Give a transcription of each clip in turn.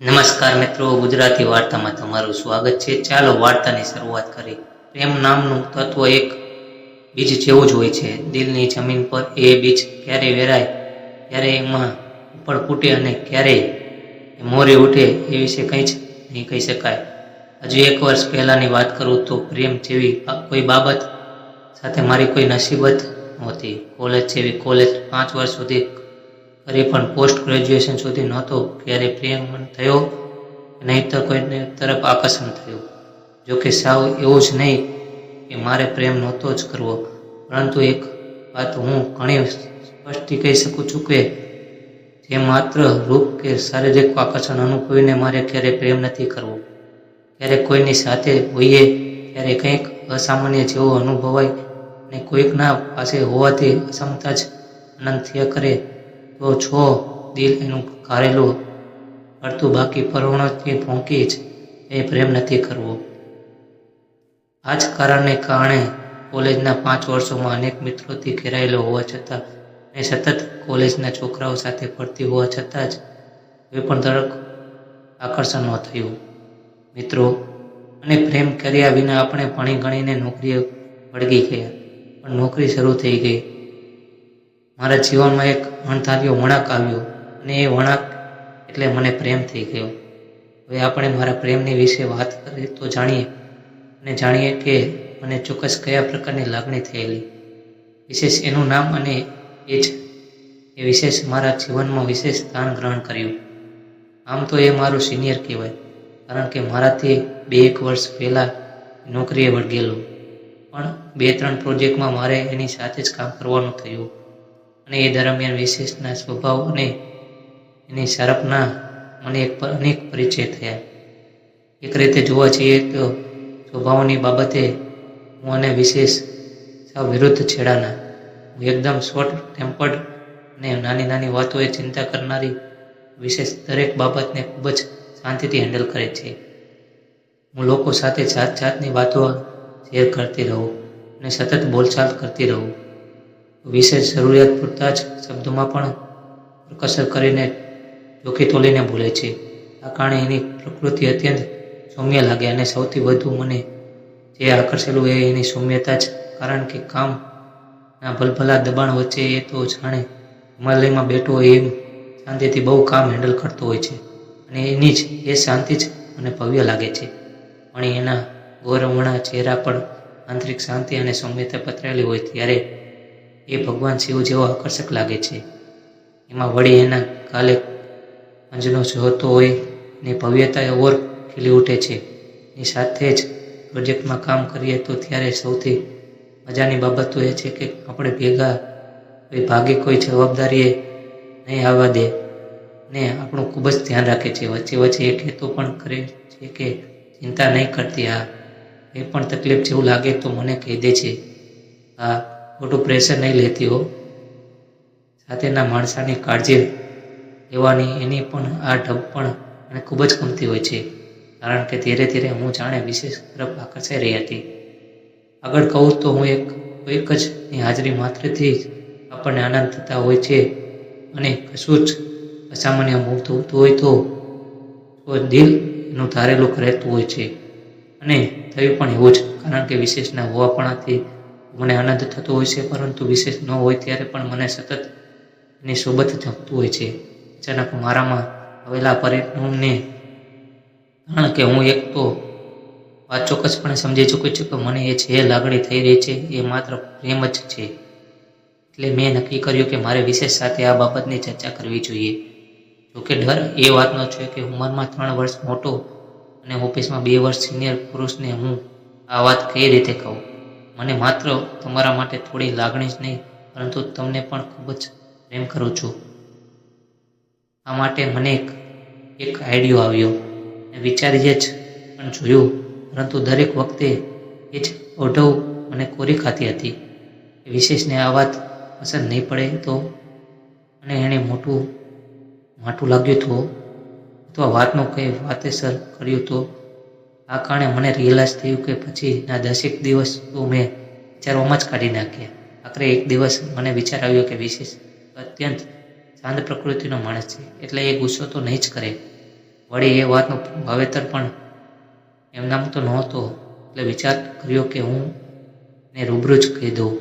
નમસ્કાર મિત્રો, ગુજરાતી વાર્તામાં તમારું સ્વાગત છે. ચાલો વાર્તાની શરૂઆત કરી પ્રેમ નામનું તત્વ એક બીજ જેવું જ હોય છે. દિલની જમીન પર એ બીજ ક્યારે વેરાય, ક્યારે એમાં ઉપર ફૂટે અને ક્યારેય મોરે ઉઠે એ વિશે કંઈ જ નહીં કહી શકાય. હજુ એક વર્ષ પહેલાંની વાત કરું તો પ્રેમ જેવી કોઈ બાબત સાથે મારી કોઈ નસીબત નહોતી. કોલેજ જેવી કોલેજ પાંચ વર્ષ સુધી કરી પણ પોસ્ટ ગ્રેજ્યુએશન સુધી નહોતો ક્યારે પ્રેમ થયો નહીં તો કોઈને તરફ આકર્ષણ થયું. જોકે સાવ એવું જ નહીં કે મારે પ્રેમ નહોતો જ કરવો. પરંતુ એક વાત હું ઘણી સ્પષ્ટ કહી શકું છું કે જે માત્ર રૂપ કે શારીરિક આકર્ષણ અનુભવીને મારે ક્યારેય પ્રેમ નથી કરવો. ક્યારેક કોઈની સાથે હોઈએ ત્યારે કંઈક અસામાન્ય જેવો અનુભવાય અને કોઈકના પાસે હોવાથી અસમતા જ આનંદ થયા કરે તો છો, દિલ એનું કારેલું પડતું બાકી પરવણોથી ભોંકી જ એ પ્રેમ નથી કરવો. આ જ કારણને કારણે કોલેજના પાંચ વર્ષોમાં અનેક મિત્રોથી ઘેરાયેલો હોવા છતાં અને સતત કોલેજના છોકરાઓ સાથે ફરતી હોવા છતાં જ કોઈ પણ તરફ આકર્ષણ ન થયું. મિત્રો, અને પ્રેમ કર્યા વિના આપણે ભણી ગણીને નોકરીએ વળગી ગયા. પણ નોકરી શરૂ થઈ ગઈ. મારા જીવનમાં એક અણધાર્યો વળાંક આવ્યો અને એ વણાક એટલે મને પ્રેમ થઈ ગયો. હવે આપણે મારા પ્રેમની વિશે વાત કરીએ તો જાણીએ અને જાણીએ કે મને ચોક્કસ કયા પ્રકારની લાગણી થયેલી. વિશેષ એનું નામ અને એ જ એ વિશેષ મારા જીવનમાં વિશેષ સ્થાન ગ્રહણ કર્યું. આમ તો એ મારું સિનિયર કહેવાય, કારણ કે મારાથી બે એક વર્ષ પહેલાં નોકરીએ વળગેલું. પણ બે ત્રણ પ્રોજેક્ટમાં મારે એની સાથે જ કામ કરવાનું થયું. અને એ દરમિયાન વિશેષના સ્વભાવ અને એની શરપના મને એક અનેક પરિચય થયા. એક રીતે જોવા જઈએ તો સ્વભાવની બાબતે હું અને વિશેષ સાવ વિરુદ્ધ છેડાના. હું એકદમ શોર્ટ ટેમ્પર્ડ અને નાની નાની વાતોએ ચિંતા કરનારી વિશેષ દરેક બાબતને ખૂબ જ શાંતિથી હેન્ડલ કરે છે. હું લોકો સાથે જાત જાતની વાતો શેર કરતી રહું અને સતત બોલચાલ કરતી રહું. વિશેષ જરૂરિયાત પૂરતા જ શબ્દોમાં પણ કસર કરીને જોખી તોલીને બોલે છે. આ કારણે એની પ્રકૃતિ અત્યંત સૌમ્ય લાગે અને સૌથી વધુ મને જે આકર્ષેલું એ એની સૌમ્યતા જ. કારણ કે કામના ભલભલા દબાણ વચ્ચે એ તો જાણે હિમાલયમાં બેઠો હોય એમ શાંતિથી બહુ કામ હેન્ડલ કરતો હોય છે. અને એની જ એ શાંતિ જ મને ભવ્ય લાગે છે. પણ એના ગૌરવણા ચહેરા પર આંતરિક શાંતિ અને સૌમ્યતા પથરાયેલી હોય ત્યારે એ ભગવાન શિવ જેવો આકર્ષક લાગે છે. એમાં વળી એના કાલે અંજનો જોતો હોય ને ભવ્યતા ઓર ખીલી ઉઠે છે. એની સાથે જ પ્રોજેક્ટમાં કામ કરીએ તો ત્યારે સૌથી મજાની બાબત તો એ છે કે આપણે ભેગા કોઈ ભાગે કોઈ જવાબદારીએ નહીં આવવા દે ને આપણું ખૂબ જ ધ્યાન રાખે છે. વચ્ચે વચ્ચે એ કહેતો પણ કરે છે કે ચિંતા નહીં કરતી. આ એ પણ તકલીફ જેવું લાગે તો મને કહી દે છે. આ ખોટું પ્રેશર નહીં લેતી હો. સાથેના માણસાની કાળજી લેવાની એની પણ આ ઢબ પણ મને ખૂબ જ ગમતી હોય છે. કારણ કે ધીરે ધીરે હું જાણે વિશેષ તરફ આકર્ષાઈ રહી હતી. આગળ કહું તો હું એક કોઈક જ ની હાજરી માત્રથી જ આપણને આનંદ થતા હોય છે. અને કશું જ અસામાન્ય મૂવ થતું હોય તો તો દિલ એનું ધારેલું રહેતું હોય છે. અને થયું પણ એવું જ, કારણ કે વિશેષના હોવાપણાથી મને આનંદ થતો હોય છે, પરંતુ વિશેષ ન હોય ત્યારે પણ મને સતત એની સોબત જમતું હોય છે. અચાનક મારામાં આવેલા પરિણામને કારણ કે હું એક તો વાત ચોક્કસપણે સમજી ચૂકી છું કે મને એ જે લાગણી થઈ રહી છે, એ માત્ર પ્રેમ જ છે. એટલે મેં નક્કી કર્યું કે મારે વિશેષ સાથે આ બાબતની ચર્ચા કરવી જોઈએ. જોકે ડર એ વાતનો છે કે ઉંમરમાં ત્રણ વર્ષ મોટો અને ઓફિસમાં બે વર્ષ સિનિયર પુરુષને હું આ વાત કઈ રીતે કહું? મને માત્ર તમારા માટે થોડી લાગણી જ નહીં, પરંતુ તમને પણ ખૂબ જ પ્રેમ કરું છું. આ માટે મને એક એક આઈડિયો આવ્યો. અને વિચારીએ જ પણ જોયું, પરંતુ દરેક વખતે એ જ ઓઢવ મને કોરી ખાતી હતી. વિશેષને આ વાત પસંદ નહીં પડે તો અને એણે મોટું, માઠું લાગ્યું તો, અથવા વાતનું કંઈ વાતેસર કર્યું તો આ કારણે મને રિયલાઇઝ થયું કે પછીના દસેક દિવસ તો મેં વિચારોમાં જ કાઢી નાખ્યા. આખરે એક દિવસ મને વિચાર આવ્યો કે વિશેષ અત્યંત શાંત પ્રકૃતિનો માણસ છે. એટલે એ ગુસ્સો તો નહીં જ કરે. વળી એ વાતનો વાવેતર પણ એમનામ તો નહોતો. એટલે વિચાર કર્યો કે હું ને રૂબરૂ જ કહી દઉં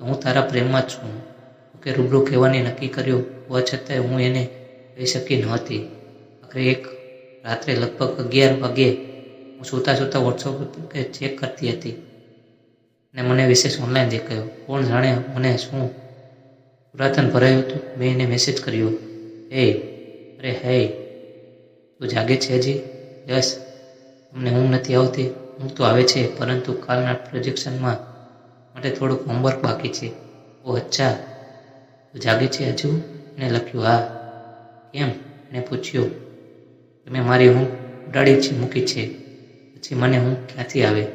હું તારા પ્રેમમાં જ છું. કે રૂબરૂ કહેવાની નક્કી કર્યું હોવા છતાંય હું એને કહી શકી નહોતી આખરે એક રાત્રે લગભગ અગિયાર વાગ્યે હું સૂતા સૂતા વોટ્સઅપ ચેક કરતી હતી. ને મને વિશેષ ઓનલાઈન દેખાયો. કોણ જાણે મને શું પુરાતન ભરાયું હતું? મેં એને મેસેજ કર્યો. હે, અરે હે, તું જાગે છે હજી? યસ તમને ઊંઘ નથી આવતી? ઊંઘ તો આવે છે, પરંતુ કાલના પ્રોજેક્શનમાં માટે થોડુંક હોમવર્ક બાકી છે. ઓ અચ્છા, તું જાગે છે હજુ? એને લખ્યું, હા. કેમ? એને પૂછ્યું, તમે મારી ઊંઘ ઉડાડી મૂકી છે. પછી મને હું ક્યાંથી આવે?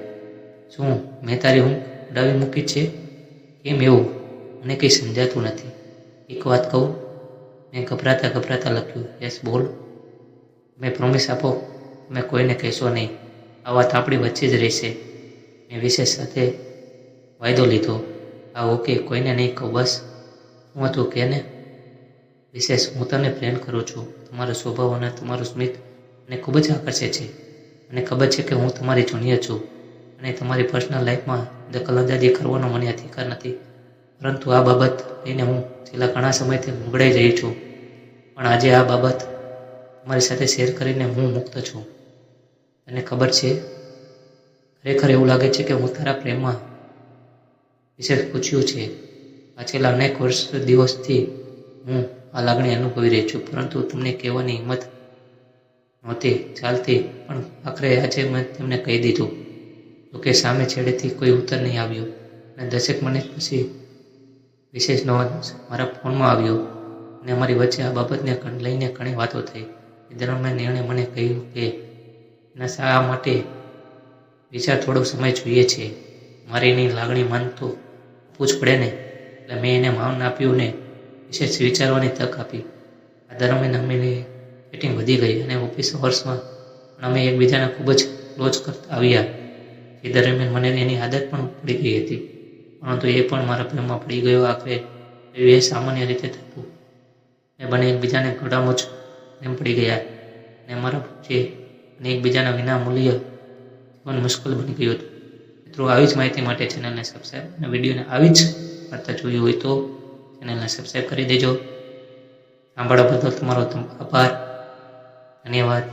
શું મેં તારી હું ઉડાવી મૂકી છે? કેમ એવું? મને કંઈ સમજાતું નથી. એક વાત કહું, મેં ગભરાતા ગભરાતા લખ્યું, યસ, બોલ. મેં પ્રોમિસ આપો, તમે કોઈને કહેશો નહીં. આ વાત આપણી વચ્ચે જ રહેશે. મેં વિશેષ સાથે વાયદો લીધો આ ઓકે, કોઈને નહીં કહું, બસ. હું હતું કે ને વિશેષ, હું તમને પ્રેમ કરું છું. તમારો સ્વભાવ અને તમારું સ્મિત મને ખૂબ જ આકર્ષે છે. મને ખબર છે કે હું તમારી જુનિયર છું અને તમારી પર્સનલ લાઈફમાં દખલ અંદાજી કરવાનો મને અધિકાર નથી. પરંતુ આ બાબત લઈને હું છેલ્લા ઘણા સમયથી મુંગળાઈ રહી છું. પણ આજે આ બાબત તમારી સાથે શેર કરીને હું મુક્ત છું. તને ખબર છે, ખરેખર એવું લાગે છે કે હું તારા પ્રેમમાં વિશેષ પૂછ્યું છે. આ છેલ્લા અનેક વર્ષ દિવસથી હું આ લાગણી અનુભવી રહી છું, પરંતુ તમને કહેવાની હિંમત નહોતી, ચાલતી, પણ આખરે આજે મેં તેમને કહી દીધું. કે સામે છેડેથી કોઈ ઉત્તર નહીં આવ્યો અને દસેક મિનિટ પછી વિશેષ નોંધ મારા ફોનમાં આવ્યો અને અમારી વચ્ચે આ બાબતને લઈને ઘણી વાતો થઈ. એ દરમિયાન એણે મને કહ્યું કે એના શા માટે વિચાર થોડો સમય જોઈએ છે. મારી એની લાગણી માનતો પૂછ પડે ને. એટલે મેં એને માન આપ્યું ને, વિશેષ વિચારવાની તક આપી. આ દરમિયાન અમે સેટિંગ વધી ગઈ અને ઓફિસ અવર્સમાં પણ અમે એકબીજાને ખૂબ જ ક્લોઝ કરતા આવ્યા. એ દરમિયાન મને એની આદત પણ પડી ગઈ હતી. પરંતુ એ પણ મારા પ્રેમમાં પડી ગયો આખરે. એ સામાન્ય રીતે થતું. એ બંને એકબીજાને ઘડામોજ એમ પડી ગયા. અને અમારા વચ્ચે અને એકબીજાના વિના મૂલ્ય જીવન મુશ્કેલ બની ગયું હતું. મિત્રો, આવી જ માહિતી માટે ચેનલને સબસ્ક્રાઈબ અને વિડીયોને આવી જ વાર્તા જોઈ હોય તો ચેનલને સબસ્ક્રાઈબ કરી દેજો. સાંભળવા બદલ તમારો આભાર. ધન્યવાદ